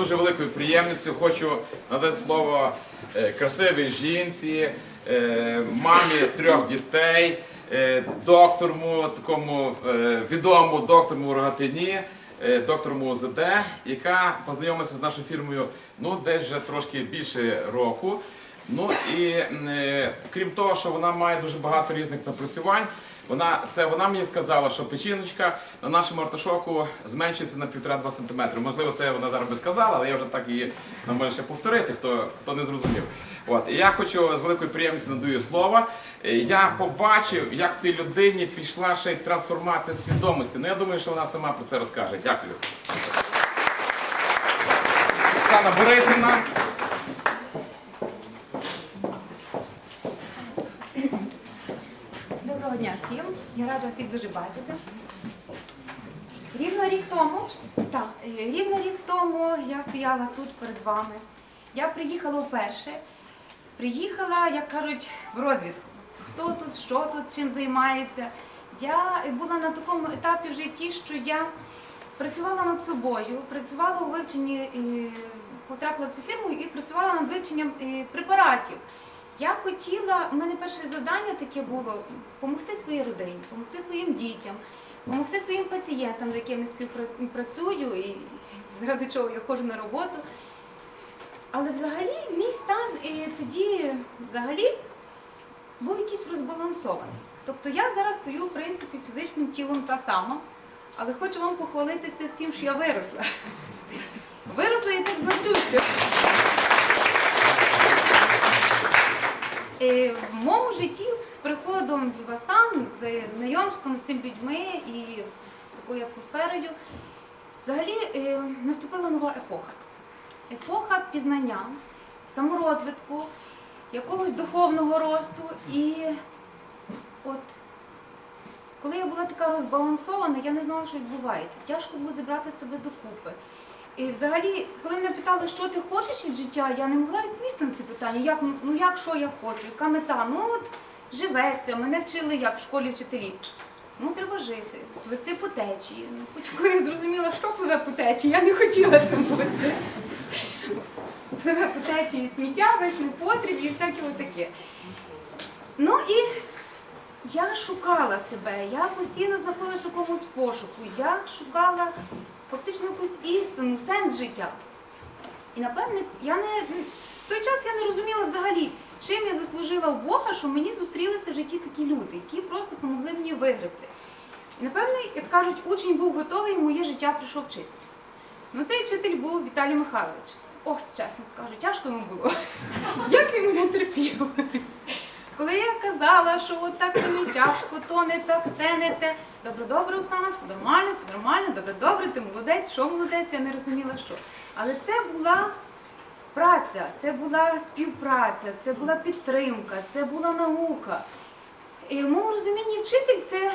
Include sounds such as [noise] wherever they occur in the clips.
дуже великою приємністю хочу надати слово е, красивій жінці, е, мамі трьох дітей, е, доктору, такому відомому доктору рогатині, доктору УЗД, яка познайомилася з нашою фірмою ну, десь вже трошки більше року. Ну і крім того, що вона має дуже багато різних напрацювань. Вона це вона мені сказала, що печіночка на нашому артишоку зменшується на 1,5-2 см. Можливо, це вона зараз би сказала, але я вже так її нам може ще повторити, хто, хто не зрозумів. От і я хочу з великою приємністю надаю слово. Е, Я побачив, як цій людині пішла ще й трансформація свідомості. Ну я думаю, що вона сама про це розкаже. Дякую. Оксана Борисівна. Я рада всіх дуже бачити. Рівно рік тому, так, е, рівно рік тому я стояла тут перед вами. Я приїхала вперше. Приїхала, як кажуть, в розвідку. Хто тут, що тут, чим займається. Я була на такому етапі в житті, що я працювала над собою, працювала у вивченні, е, потрапила в цю фірму і працювала над вивченням е, препаратів. Я хотіла, у мене перше завдання таке було допомогти своїй родині, допомогти своїм дітям, допомогти своїм пацієнтам, з якими співпрацюю і заради чого я ходжу на роботу. Але взагалі мій стан і тоді взагалі був якийсь розбалансований. Тобто я зараз стою, в принципі, фізичним тілом та сама, але хочу вам похвалитися всім, що я виросла. Виросла і так значущо. В моєму житті з приходом в Вівасан, з знайомством з цими людьми і такою атмосферою, взагалі е, наступила нова епоха. Епоха пізнання, саморозвитку, якогось духовного росту. І от коли я була така розбалансована, я не знала, що відбувається. Тяжко було зібрати себе докупи. І взагалі, коли мене питали, що ти хочеш від життя, я не могла відповісти на це питання. Як, ну як що я хочу, яка мета? Ну от живеться, мене вчили як в школі вчителі. Ну, треба жити, пливти по течії. Ну, Потім, коли я зрозуміла, що пливе по течії, я не хотіла це бути. Пливе по течії сміття, весь непотріб і всяке отаке. Ну і я шукала себе, я постійно знаходилася в якомусь пошуку, я шукала фактично якусь істину, сенс життя. І напевне, я не в той час я не розуміла взагалі, чим я заслужила в Бога, що мені зустрілися в житті такі люди, які просто допомогли мені вигребти. І напевне, як кажуть, учень був готовий, і моє життя прийшов вчитель. Ну, цей вчитель був Віталій Михайлович. Ох, чесно скажу, тяжко йому було. [laughs] Як він мене терпів. Коли я казала, що от так мені тяжко, то не так, те не те. Добре, добре, Оксана, все нормально, все нормально, добре, добре, ти молодець, що молодець, я не розуміла, що. Але це була праця, це була співпраця, це була підтримка, це була наука. І в моєму розумінні вчитель це,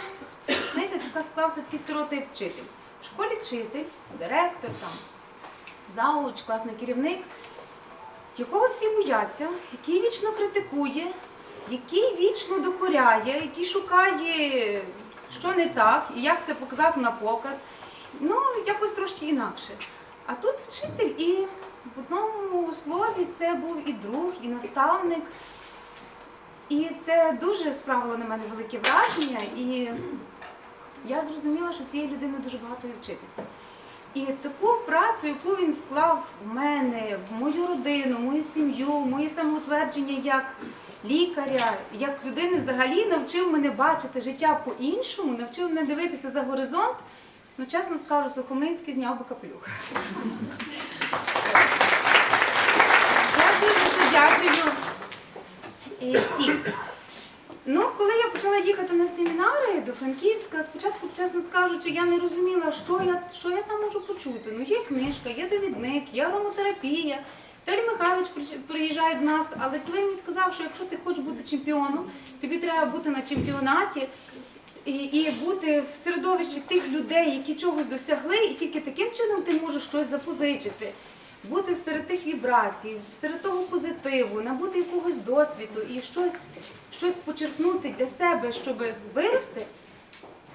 знаєте, така склався такий стереотип вчитель. В школі вчитель, директор, там, зауч, класний керівник, якого всі бояться, який вічно критикує, який вічно докоряє, який шукає, що не так, і як це показати на показ. Ну, якось трошки інакше. А тут вчитель, і в одному слові це був і друг, і наставник. І це дуже справило на мене велике враження. І я зрозуміла, що цієї людини дуже багато є вчитися. І таку працю, яку він вклав в мене, в мою родину, в мою сім'ю, в моє самоутвердження як лікаря, як людини взагалі навчив мене бачити життя по-іншому, навчив мене дивитися за горизонт. Ну, чесно скажу, Сухомлинський зняв би капелюх. Я дуже дякую всім. Ну, коли я почала їхати на семінари до Франківська, спочатку, чесно скажучи, я не розуміла, що я, що я там можу почути. Ну, є книжка, є довідник, є ароматерапія. Віталій Михайлович приїжджає до нас, але коли мені сказав, що якщо ти хочеш бути чемпіоном, тобі треба бути на чемпіонаті і, і бути в середовищі тих людей, які чогось досягли, і тільки таким чином ти можеш щось запозичити. Бути серед тих вібрацій, серед того позитиву, набути якогось досвіду і щось, щось почерпнути для себе, щоб вирости.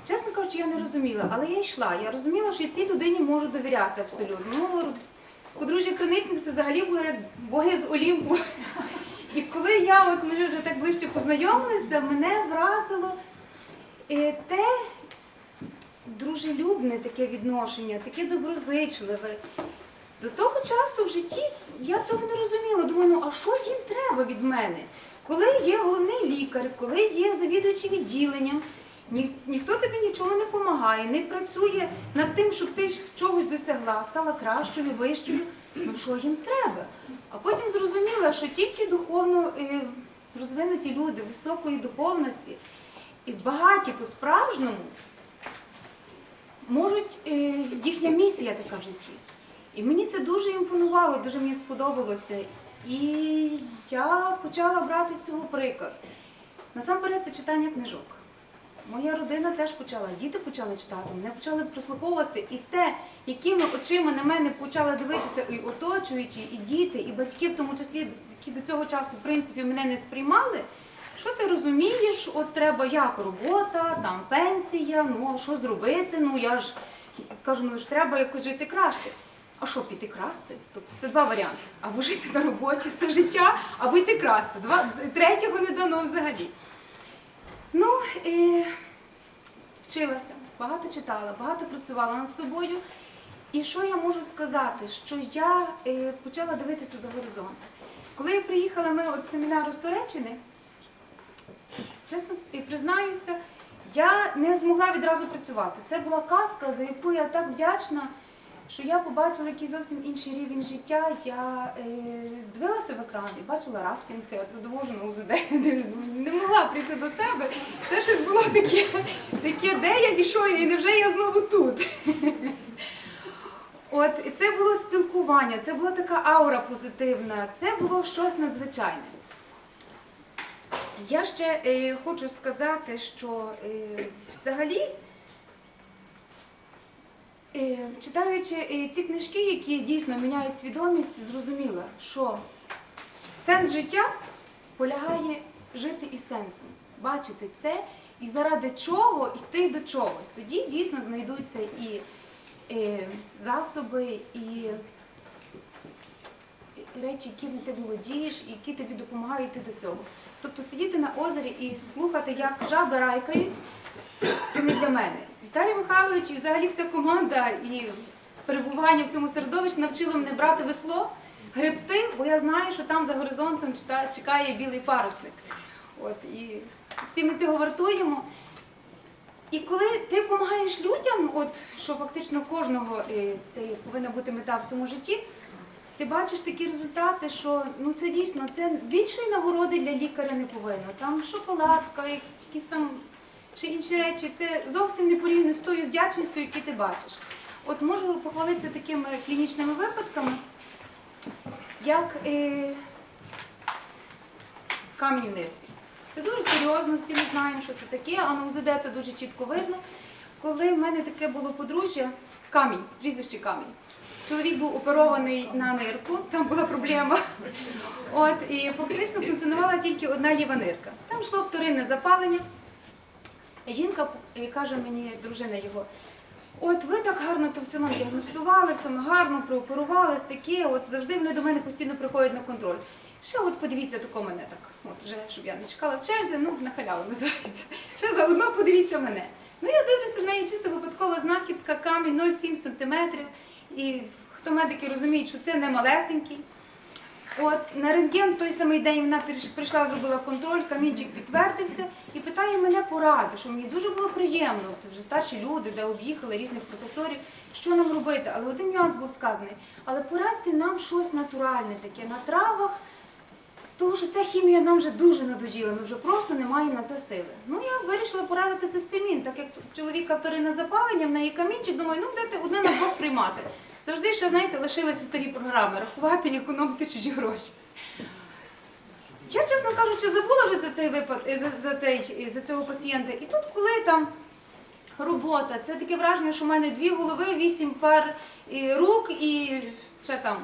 Чесно кажучи, я не розуміла, але я йшла. Я розуміла, що цій людині можу довіряти абсолютно. Ну, подружжя кажучи, це взагалі були боги з Олімпу. [laughs] І коли я от ми вже так ближче познайомилися, мене вразило е, те дружелюбне таке відношення, таке доброзичливе. До того часу в житті я цього не розуміла. Думаю, ну а що їм треба від мене? Коли є головний лікар, коли є завідуючий відділенням, ні, ніхто тобі нічого не допомагає, не працює над тим, щоб ти чогось досягла, стала кращою, вищою. Ну що їм треба? А потім зрозуміла, що тільки духовно е, розвинуті люди високої духовності і багаті по-справжньому можуть, е, їхня місія така в житті. І мені це дуже імпонувало, дуже мені сподобалося. І я почала брати з цього приклад. Насамперед, це читання книжок. Моя родина теж почала, діти почали читати, мене почали прислуховуватися. І те, якими очима на мене почали дивитися і оточуючі, і діти, і батьки, в тому числі, які до цього часу, в принципі, мене не сприймали. Що ти розумієш? От треба як робота, там пенсія, ну а що зробити? Ну я ж кажу, ну ж треба якось жити краще. А що піти красти? Тобто це два варіанти: або жити на роботі все життя, або йти красти. Два третього не дано взагалі. Ну і вчилася, багато читала, багато працювала над собою. І що я можу сказати? Що я е, почала дивитися за горизонт. Коли я приїхала ми от семінару з Туреччини, чесно признаюся, я не змогла відразу працювати. Це була казка, за яку я так вдячна, що я побачила який зовсім інший рівень життя. Я е, дивилася в екран і бачила рафтинг, я довожу на УЗД, [laughs] не могла прийти до себе. Це щось було таке, таке, де я і що і невже я знову тут. От це було спілкування, це була така аура позитивна, це було щось надзвичайне. Я ще е, хочу сказати, що е, взагалі, читаючи е, ці книжки, які дійсно міняють свідомість, зрозуміла, що сенс життя полягає жити із сенсом, бачити це і заради чого йти до чогось. Тоді дійсно знайдуться і е, засоби, і речі, якими ти володієш, і які тобі допомагають йти до цього. Тобто сидіти на озері і слухати, як жаби райкають, це не для мене. Віталій Михайлович і взагалі вся команда і перебування в цьому середовищі навчили мене брати весло, гребти, бо я знаю, що там за горизонтом чекає білий парусник. От, і всі ми цього вартуємо. І коли ти допомагаєш людям, от що фактично кожного е, це повинна бути мета в цьому житті, ти бачиш такі результати, що ну це дійсно це більшої нагороди для лікаря не повинно. Там шоколадка, якісь там чи інші речі, це зовсім не порівняно з тою вдячністю, яку ти бачиш. От можу похвалитися такими клінічними випадками, як е, камінь в нирці. Це дуже серйозно, всі ми знаємо, що це таке, а на УЗД це дуже чітко видно. Коли в мене таке було подружжя, камінь, прізвище камінь. Чоловік був оперований на нирку, там була проблема. От, і фактично функціонувала тільки одна ліва нирка. Там йшло вторинне запалення. І жінка е, каже мені, дружина його, от ви так гарно то все нам діагностували, все ми гарно прооперували, таке, от завжди вони до мене постійно приходять на контроль. Ще от подивіться тако мене так, от вже, щоб я не чекала в черзі, ну на халяву називається. Ще заодно подивіться мене. Ну я дивлюся, в неї чисто випадкова знахідка, камінь 0,7 см. І хто медики розуміють, що це не малесенький. От на рентген той самий день вона прийшла, зробила контроль, камінчик підтвердився і питає мене поради, що мені дуже було приємно. От вже старші люди, де об'їхали різних професорів, що нам робити. Але один нюанс був сказаний. Але порадьте нам щось натуральне таке на травах. Тому що ця хімія нам вже дуже надоїла, ми вже просто не маємо на це сили. Ну я вирішила порадити цистемін, так як чоловіка вторинне запалення, в неї камінчик, думаю, ну дайте одне на двох приймати. Завжди ще, знаєте, лишилися старі програми, рахувати і економити чужі гроші. Я, чесно кажучи, забула вже за цей випад, за, за, цей, за цього пацієнта. І тут, коли там робота, це таке враження, що в мене дві голови, вісім пар рук і ще там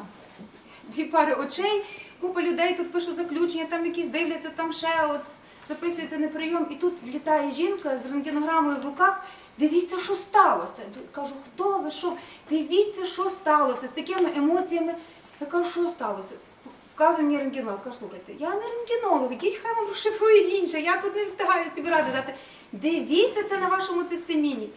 дві пари очей, купа людей тут пишу заключення, там якісь дивляться, там ще от записується на прийом. І тут влітає жінка з рентгенограмою в руках. Дивіться, що сталося. Кажу, хто ви що? Дивіться, що сталося з такими емоціями. Я кажу, що сталося? Показує мені рентгенолог. Кажу, слухайте, я не рентгенолог, ідіть, хай вам розшифрує інше, я тут не встигаю собі ради дати. Дивіться це на вашому цистеміні.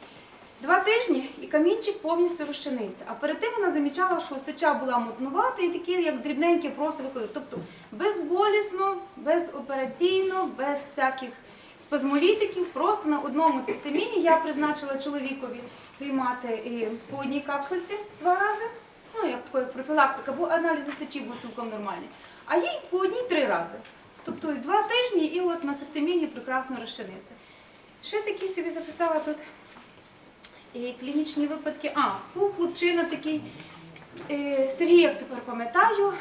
Два тижні і камінчик повністю розчинився. А перед тим вона замічала, що сеча була мутнувата і такі, як дрібненькі, просто виходили. Тобто безболісно, безопераційно, без всяких спазмолітиків, просто на одному цистеміні я призначила чоловікові приймати і по одній капсульці два рази, ну як такої профілактика, бо аналізи сечі були цілком нормальні. А їй по одній три рази. Тобто два тижні і от на цистеміні прекрасно розчинився. Ще такі собі записала тут і клінічні випадки. А, був хлопчина такий, е, Сергій, як тепер пам'ятаю,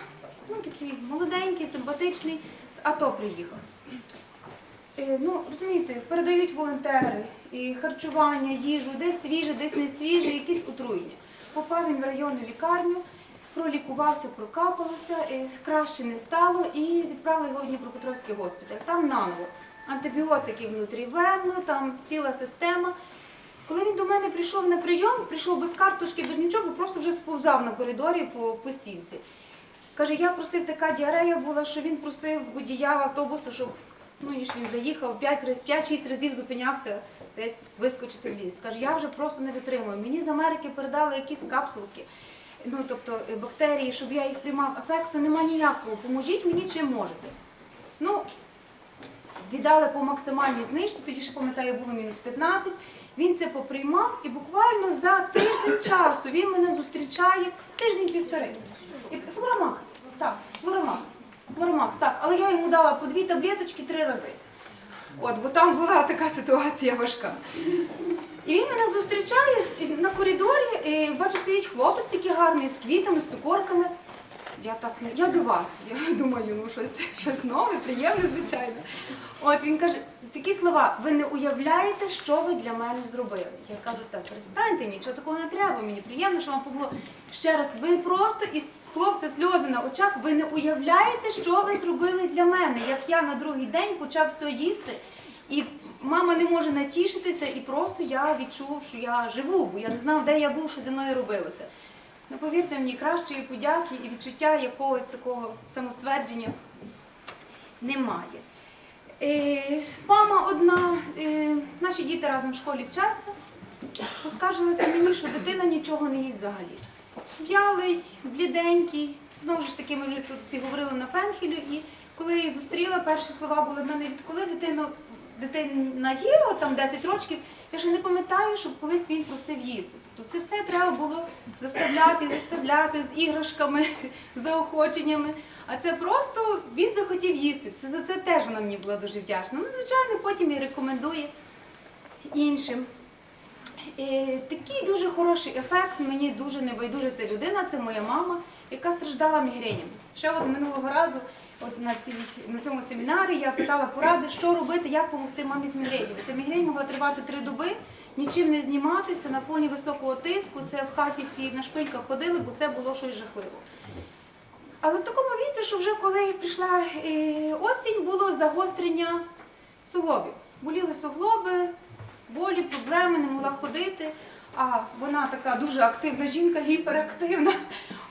ну такий молоденький, симпатичний, з АТО приїхав. Е, ну, розумієте, передають волонтери і харчування, їжу, десь свіже, десь не свіже, якісь отруєння. Попав він в районну лікарню, пролікувався, прокапалося, е, краще не стало і відправили його в Дніпропетровський госпіталь. Там наново. Антибіотики внутрівенно, там ціла система. Коли він до мене прийшов на прийом, прийшов без карточки, без нічого, просто вже сповзав на коридорі по, по стінці. Каже, я просив, така діарея була, що він просив водія автобусу, щоб ну, ніж він заїхав, 5-6 разів зупинявся десь вискочити в ліс. Каже, я вже просто не витримую. Мені з Америки передали якісь капсулки, ну тобто е, бактерії, щоб я їх приймав. Ефекту нема ніякого. Поможіть мені чим можете. Ну, віддали по максимальній знижці, тоді ще пам'ятаю, було мінус 15. Він це поприймав і буквально за тиждень часу він мене зустрічає тиждень-півтори. І Флорамакс, так, Флорамакс. Флорамакс, так, але я йому дала по дві таблеточки три рази. От, бо там була така ситуація важка. І він мене зустрічає на коридорі, і, бачу, стоїть хлопець такий гарний, з квітами, з цукорками. Я так я до вас. Я думаю, ну щось, щось нове, приємне, звичайно. От він каже, такі слова, ви не уявляєте, що ви для мене зробили. Я кажу, так, перестаньте, нічого такого не треба. Мені приємно, що вам помогло. Ще раз, ви просто і хлопця сльози на очах, ви не уявляєте, що ви зробили для мене. Як я на другий день почав все їсти. І мама не може натішитися, і просто я відчув, що я живу, бо я не знав, де я був, що зі мною робилося. Ну, повірте мені, кращої подяки і відчуття якогось такого самоствердження немає. Е, мама одна, е, наші діти разом в школі вчаться, поскаржилася мені, що дитина нічого не їсть взагалі. В'ялий, бліденький, знову ж таки, ми вже тут всі говорили на фенхелю, і коли я її зустріла, перші слова були в мене відколи дитину. Дитина от там 10 років, я ще не пам'ятаю, щоб колись він просив їсти. Тобто це все треба було заставляти, заставляти з іграшками, заохоченнями. А це просто він захотів їсти. Це за це теж вона мені була дуже вдячна. Ну, звичайно, потім і рекомендує іншим. Такий дуже хороший ефект. Мені дуже небайдужа ця людина, це моя мама, яка страждала мігренями. Ще от минулого разу, от на, цій, на цьому семінарі, я питала поради, що робити, як допомогти мамі з мігренями. Ця мігрень могла тривати три доби, нічим не зніматися на фоні високого тиску. Це в хаті всі на шпильках ходили, бо це було щось жахливо. Але в такому віці, що вже коли прийшла е, осінь, було загострення суглобів. Боліли суглоби, болі, проблеми, не могла ходити. А вона така дуже активна жінка, гіперактивна.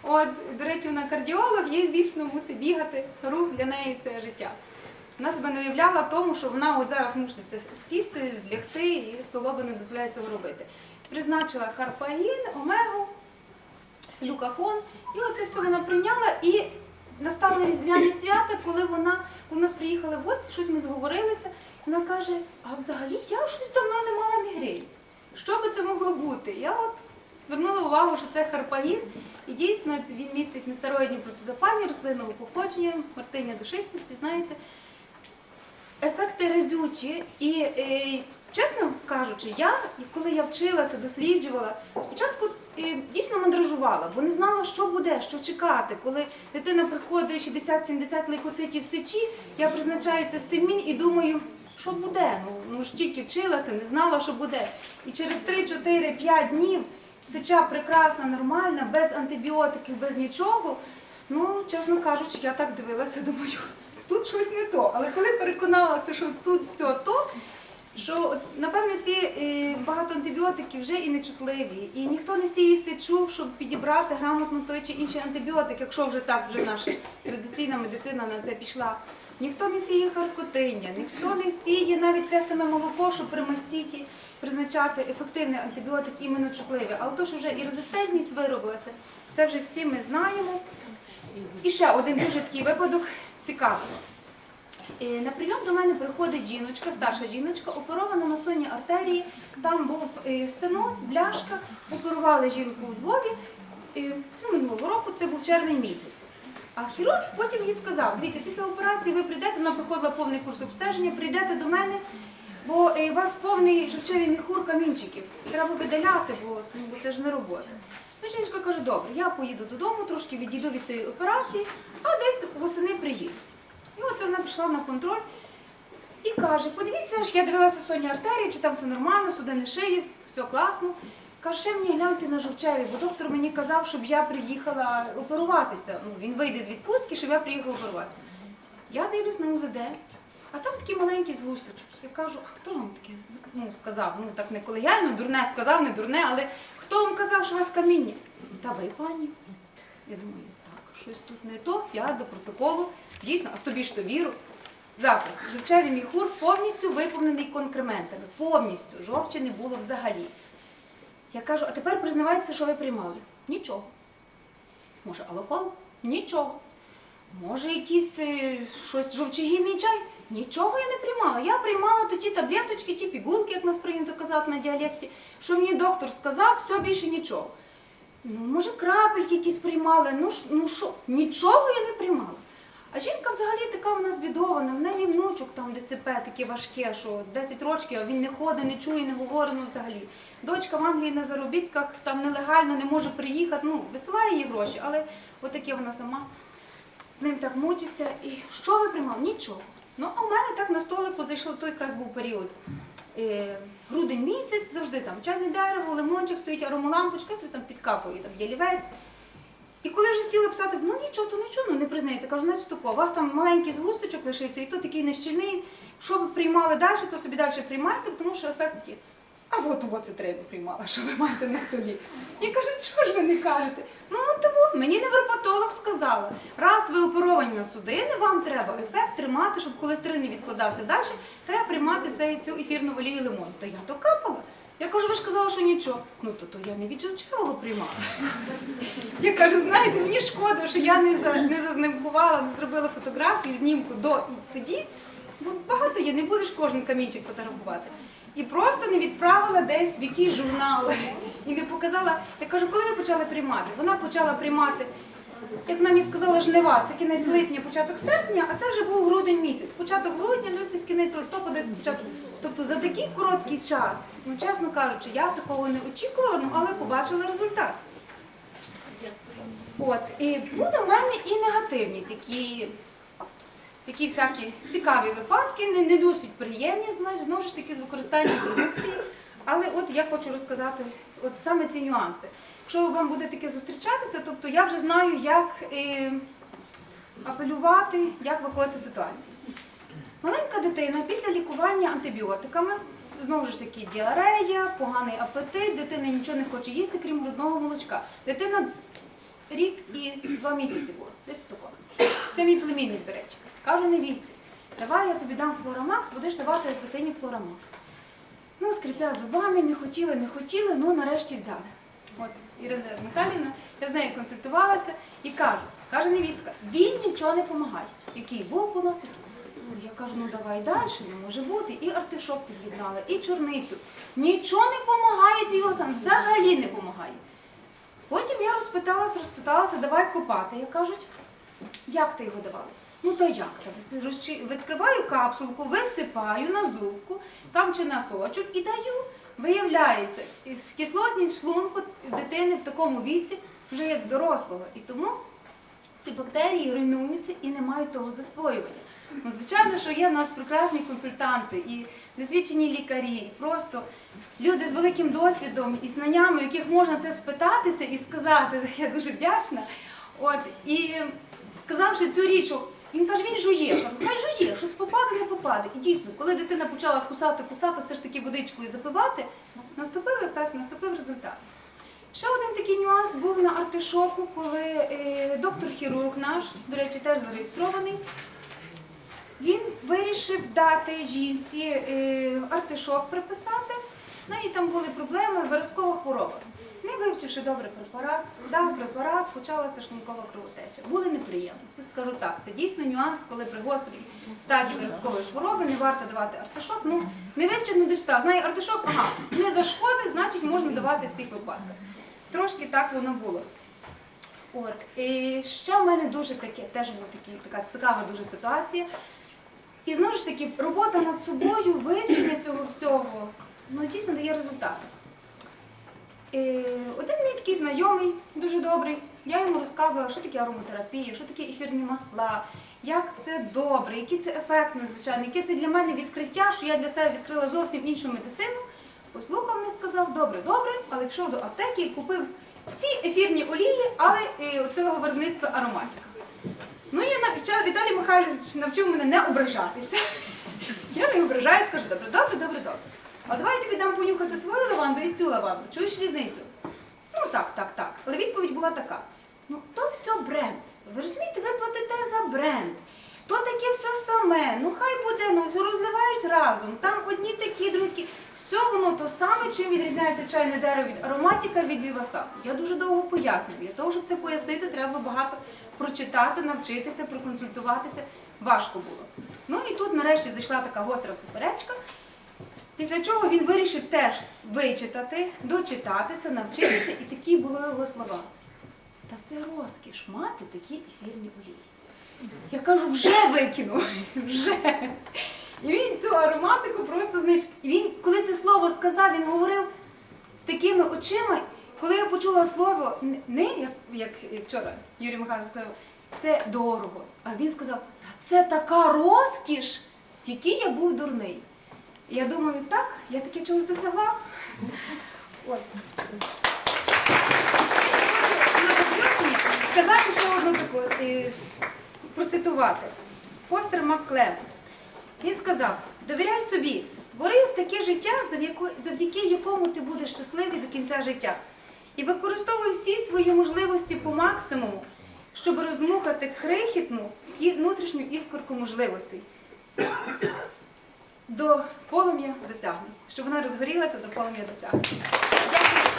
От, до речі, вона кардіолог, їй вічно мусить бігати. Рух для неї це життя. Вона себе не уявляла тому, що вона от зараз мусить сісти, злягти, і суглоби не дозволяють цього робити. Призначила харпаїн, омегу, глюкахон, і оце все вона прийняла. І настали різдвяні свята, коли вона, коли нас приїхали в гості, щось ми зговорилися. Вона каже: а взагалі я щось давно не мала мігрень. Що би це могло бути? Я от звернула увагу, що це харпаїн, і дійсно він містить нестероїдні протизапальні, рослинного походження, мартиня душистості, знаєте. Ефекти разючі. І е, чесно кажучи, я, коли я вчилася, досліджувала, спочатку дійсно мандражувала, бо не знала, що буде, що чекати. Коли дитина приходить 60-70 лейкоцитів в сечі, я призначаю це стимін і думаю, що буде. Ну, ну ж тільки вчилася, не знала, що буде. І через 3-4-5 днів сеча прекрасна, нормальна, без антибіотиків, без нічого. Ну, чесно кажучи, я так дивилася, думаю, тут щось не то. Але коли переконалася, що тут все то, що напевне ці е, багато антибіотиків вже і нечутливі, і ніхто не сіє сечу, щоб підібрати грамотно той чи інший антибіотик, якщо вже так вже наша традиційна медицина на це пішла. Ніхто не сіє харкотиння, ніхто не сіє навіть те саме молоко, щоб при мастіті призначати ефективний антибіотик іменно чутливий. Але то, що вже і резистентність виробилася, це вже всі ми знаємо. І ще один дуже такий випадок цікавий. Е, На прийом до мене приходить жіночка, старша жіночка, оперована на сонній артерії. Там був е, стеноз, бляшка. Оперували жінку у Львові е, ну, минулого року, це був червень місяць. А хірург потім їй сказав: дивіться, після операції ви прийдете, вона проходила повний курс обстеження, прийдете до мене, бо у вас повний жовчевий міхур камінчиків. Треба видаляти, ну, бо це ж не робота. Ну, жіночка каже, добре, я поїду додому, трошки відійду від цієї операції, а десь восени приїду. І оце вона пішла на контроль і каже: подивіться, я дивилася сонні артерії, чи там все нормально, судини шиї, все класно. Каже, ще мені гляньте на жовчеві, бо доктор мені казав, щоб я приїхала оперуватися. Ну, він вийде з відпустки, щоб я приїхала оперуватися. Я дивлюсь на УЗД, а там такий маленький згусточок. Я кажу, а хто вам таке ну, сказав? Ну так не колегіально, дурне сказав, не дурне, але хто вам казав, що у вас каміння? Та ви, пані. Я думаю, так, щось тут не то. Я до протоколу, дійсно, а собі ж то віру. Запис. Жовчевий міхур повністю виповнений конкрементами. Повністю. Жовчі не було взагалі. Я кажу, а тепер признавайтеся, що ви приймали. Нічого. Може, алкоголь? Нічого. Може, якийсь е, щось жовчогінний чай? Нічого я не приймала. Я приймала то ті таблеточки, ті пігулки, як нас прийнято казати на діалекті, що мені доктор сказав, все більше нічого. Ну, може, крапельки якісь приймали. Ну, ну що, нічого я не приймала. А жінка взагалі така в нас бідована, в неї внучок там ДЦП таке важке, що 10 років, а він не ходить, не чує, не говорить ну, взагалі. Дочка в Англії на заробітках там нелегально не може приїхати, ну, висилає їй гроші, але отаке вона сама з ним так мучиться. І що ви приймали? Нічого. Ну, а в мене так на столику зайшло, той якраз був період. Е, грудень місяць, завжди там чайне дерево, лимончик стоїть, аромалампочка, собі там підкапує, там ялівець. І коли вже сіли писати, ну нічого, то нічого, ну не признається. Кажу, значить тако, у вас там маленький згусточок лишився, і то такий нещільний. Що ви приймали далі, то собі далі приймайте, тому що ефект є. А от от це треба приймала, що ви маєте на столі. Я кажу, чого ж ви не кажете? Ну от, мені невропатолог сказала, раз ви оперовані на судини, вам треба ефект тримати, щоб холестерин не відкладався далі, треба приймати цей, цю ефірну олію лимон. Та я то капала. Я кажу, ви ж казали, що нічого. Ну то, то я не від жовчевого приймала. Я кажу, знаєте, мені шкода, що я не, за, не зазнимкувала, не зробила фотографії, знімку до і тоді. Бо багато є, не будеш кожен камінчик фотографувати. І просто не відправила десь в якийсь журнал і не показала. Я кажу, коли ви почали приймати? Вона почала приймати, як нам і сказала, жнива, це кінець липня, початок серпня, а це вже був грудень місяць. Початок грудня, десь кінець листопада, початок. Тобто за такий короткий час, ну чесно кажучи, я такого не очікувала, ну але побачила результат. От, і були в мене і негативні такі, такі всякі цікаві випадки, не, не досить приємні, знаєш, знову ж таки з використанням продукції. Але от я хочу розказати от саме ці нюанси. Якщо вам буде таке зустрічатися, тобто я вже знаю, як е, апелювати, як виходити з ситуації. Маленька дитина після лікування антибіотиками, знову ж таки, діарея, поганий апетит, дитина нічого не хоче їсти, крім грудного молочка. Дитина рік і два місяці була. Десь тако. Це мій племінник, до речі. Кажу невістці, давай я тобі дам флорамакс, будеш давати дитині флорамакс. Ну, скрипя зубами, не хотіли, не хотіли, ну нарешті взяли. От Ірина Михайлівна, я з нею консультувалася і кажу, каже невістка, він нічого не допомагає. Який був у нас такий. Я кажу, ну давай далі, не може бути. І артишок під'єднала, і чорницю. Нічого не допомагає твій Осан, взагалі не допомагає. Потім я розпиталася, розпиталася, давай копати. Я кажуть, як ти його давала? Ну то як? Відкриваю капсулку, висипаю на зубку, там чи на сочок і даю. Виявляється, кислотність шлунку дитини в такому віці вже як дорослого. І тому ці бактерії руйнуються і не мають того засвоювання. Ну, звичайно, що є в нас прекрасні консультанти і досвідчені лікарі, і просто люди з великим досвідом і знаннями, яких можна це спитатися і сказати, [laughs] я дуже вдячна. От, і сказавши цю річ, Він каже, він жує. Кажу, хай жує, щось попаде, не попаде. І дійсно, коли дитина почала кусати, кусати, все ж таки водичкою запивати, наступив ефект, наступив результат. Ще один такий нюанс був на артишоку, коли е, доктор-хірург наш, до речі, теж зареєстрований, він вирішив дати жінці е, артишок приписати. В неї там були проблеми, виразкова хвороба. Не вивчивши добре препарат, дав препарат, почалася шлункова кровотеча. Були неприємності, скажу так. Це дійсно нюанс, коли при гострій стадії виразкової хвороби не варто давати артишок. Ну, не вивчив, не дочитав. Знає артишок, ага, не зашкодить, значить можна давати всіх випадках. Трошки так воно було. От. І що в мене дуже таке, теж була така цікава дуже ситуація. І знову ж таки, робота над собою, вивчення цього всього, ну дійсно дає результати. Один мій такий знайомий, дуже добрий, я йому розказувала, що таке ароматерапія, що таке ефірні масла, як це добре, який це ефект надзвичайний, яке це для мене відкриття, що я для себе відкрила зовсім іншу медицину. Послухав мене, сказав, добре, добре, але пішов до аптеки і купив всі ефірні олії, але е, цього виробництва ароматика. Ну, я навчала, Віталій Михайлович навчив мене не ображатися. Я не ображаюсь, кажу, добре, добре, добре, добре. А давай я тобі дам понюхати свою лаванду і цю лаванду. Чуєш різницю? Ну так, так, так. Але відповідь була така: ну то все бренд. Ви розумієте, ви платите за бренд. То таке все саме. Ну хай буде, ну все розливають разом. Там одні такі, другі такі. Все воно то саме, чим відрізняється чайне дерево від ароматіка від віваса. Я дуже довго пояснюю. Для того, щоб це пояснити, треба багато прочитати, навчитися, проконсультуватися. Важко було. Ну і тут нарешті зайшла така гостра суперечка. Після чого він вирішив теж вичитати, дочитатися, навчитися, і такі були його слова. Та це розкіш мати такі ефірні олії. Я кажу, вже викинув, [laughs] вже. І він ту ароматику просто знищив. Він, коли це слово сказав, він говорив з такими очима. Коли я почула слово не як, як вчора Юрій Михайлович сказав, це дорого. А він сказав, це така розкіш, тільки я був дурний. І я думаю, так, я таки чогось досягла. Сказати ще одну таку, е, процитувати. Фостер Макклем. Він сказав: довіряй собі, створи таке життя, завдяки якому ти будеш щасливий до кінця життя. І використовуй всі свої можливості по максимуму, щоб роздмухати крихітну і внутрішню іскорку можливостей до полум'я досягнень, щоб вона розгорілася до полум'я досягнень. Дякую.